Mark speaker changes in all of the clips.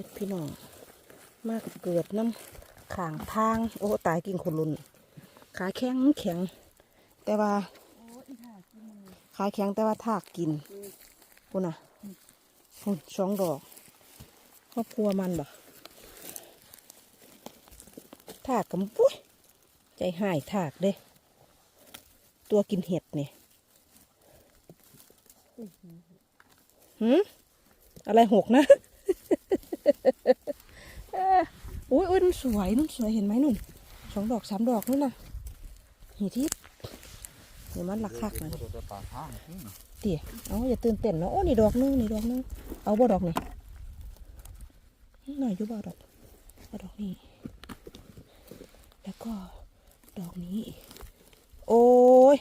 Speaker 1: เฮ็ดพี่น้อง มากเกิดน้ำขางทาง โอ้ ตายกินคนรุนขาแข็งแข็ง แต่ว่าขาแข็งแต่ว่าทากกินปุ่นอะพุ่นสองดอกครอบครัวมันบ่ทากกับปุ้ยใจหายทากเด้ ตัวกินเห็ดเนี่ยหืมอะไรหกนะ อ้ออุ้ยอุ้ยนุ่นสวยนุ่นสวยเห็นไหมนุ่นสองดอกสามดอกนู่นน่ะหีทิพย์เดี๋ยวมันหลักคักนะ
Speaker 2: จะปากทางอืม
Speaker 1: เตี๋ยเอาอย่าตื่นเต้นเนาะโอ้นี่ดอกนึงนี่ดอกนึงเอาบ่ดอกนี่หน่อยอยู่บ่ดอกเอาดอกนี้ แล้วก็ดอกนี้ โอ้ย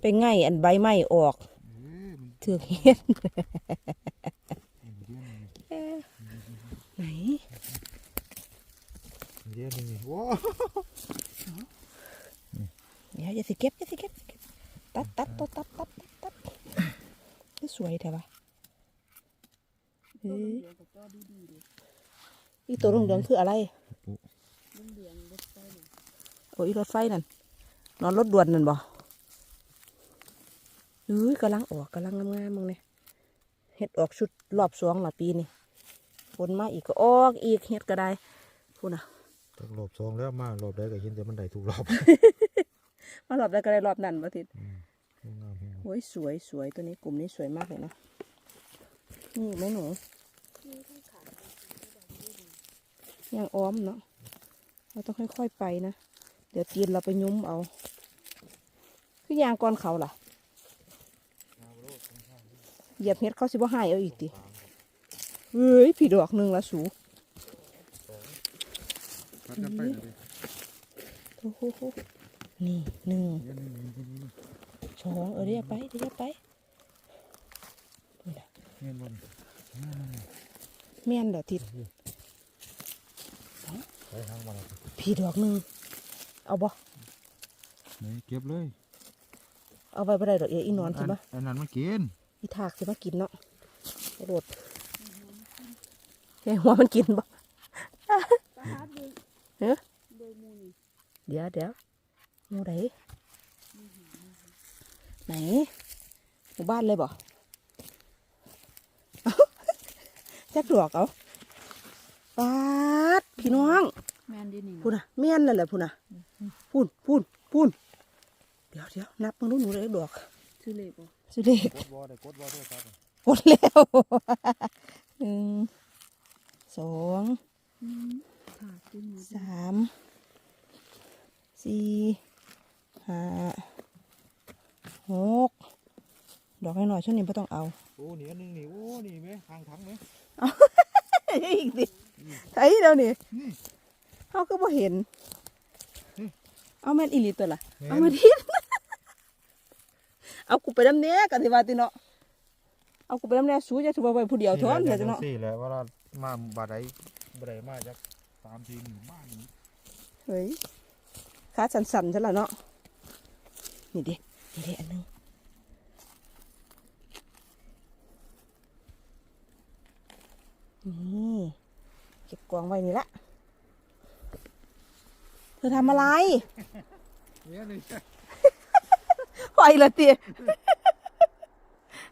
Speaker 1: เป็นไงอันใบไม้ออก
Speaker 2: เอ้ยมัน
Speaker 1: เถือกเฮ็ด
Speaker 2: เดี๋ยวนี่
Speaker 1: ไหน
Speaker 2: เดี๋ยวนี่โอ้
Speaker 1: เดี๋ยวอย่าสิเก็บอย่าสิเก็บอย่าสิเก็บตัดตัดตัดตัดตัดตัดตัดนี่สวยแท้ปะเฮ้ยอีตัวเหลืองๆคืออะไรโอ้ยรถไฟนั่นนอนรถด่วนนั่นบ่เฮ้ยกำลังออกกำลังงามๆมึงเนี่ยเห็ดออกชุดรอบสองละปีนี่ฝนมาอีกก็ออกอีกเห็ดก็ได้พูดนะ
Speaker 2: ตักรอบสองแล้วมารอบใดก็เห็นแต่มันได้ถูกรอบ
Speaker 1: มารอบได้ก็ได้รอบนั้นบ่ทิด
Speaker 2: อืมงามๆ
Speaker 1: โอ้ยสวยสวยตัวนี้กลุ่มนี้สวยมากเลยนะนี่ไหมหนูยังอ้อมเนาะเราต้องค่อยๆไปนะ เดี๋ยวตีนเราไปยุ้มเอา คือยางก้อนเขาล่ะเหยียบเฮ็ดเขาสิบ่หายเอาอีกติเฮ้ยผีดอกหนึ่งละสู
Speaker 2: พัดกันไปเลย
Speaker 1: โอ้โหนี่หนึ่งสองเออเดี๋ยวไปเดี๋ยวไป
Speaker 2: เงี้ยบน
Speaker 1: แม่นเดี๋ยวทิศผีดอกหนึ่งเอาบ่
Speaker 2: นี่เก็บเลย
Speaker 1: เอาไปบ่ได้ดอกเออีนอนใช่ปะ
Speaker 2: อันนั้นมันกิน
Speaker 1: อีถากใช่ปะกินเนาะโดดแกหัวมันกินบ่ เฮ้ยเดี๋ยวเดี๋ยวหมูไหนไหนหมู่บ้านเลยบ่เอ้าแจ็คดอกเอาปาดพี่น้อง
Speaker 3: แม่นดีนี่
Speaker 1: พูดนะเมียนนั่นแหละพูดนะพูนพูนพูนเดี๋ยวเดี๋ยวนับมึงดูหนูเลยดอก
Speaker 3: ชื่อเลขบ่
Speaker 1: สิเลข
Speaker 2: กดบอได้กดบอด้วยครับ
Speaker 1: หมดแล้วหนึ่งสอง
Speaker 3: ค่ะที่หนู
Speaker 1: สามสี่ห้าหกดอกน้อยๆช่วงนี้ไม่ต้องเอา
Speaker 2: โอ้นี่อันหนึงนี่โอ้นี่ไหมทางถังไหม
Speaker 1: อีกดิไอ้เดี๋ยวนี้เขาก็บ่เห็น เอาแม่นอีหลีตัวละเอามาทิเอากูไปดำเนี้ยกันสิว่าติเนาะเอากูไปดำเนี้ยสู้จะถือว่าไปผู้เดียวท้อนเถอะจ้ะเนาะ
Speaker 2: สี่แหละว่าเรามาบาดใดบาดใดมาจาก สามทีหมู่บ้านนี่
Speaker 1: เฮ้ยขาสั่นๆซะละเนาะนี่ดินี่ดิอันหนึงนี่เก็บกวางไว้นี่ละเธอทำอะไร
Speaker 2: เนี่ยนี่
Speaker 1: ไปละเตีย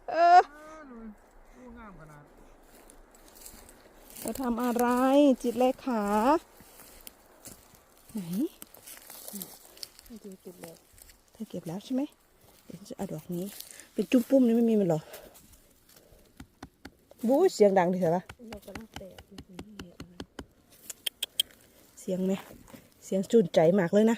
Speaker 1: เออ
Speaker 2: โอ้งามขนาด
Speaker 1: เธอทำอะไรจิตเลขาไหน
Speaker 3: เก็บเก็บแล้ว
Speaker 1: เธอเก็บแล้วใช่ไหมเดี๋ยวจะเอาดอกนี้ เป็นจุ้มปุ้มนี่ไม่มีมันหรอบู๊เสียงดังดิเหรอ
Speaker 3: เรากำลังแตะอยู่ะ
Speaker 1: เสียงไหมเสียงจุนใจมากเลยนะ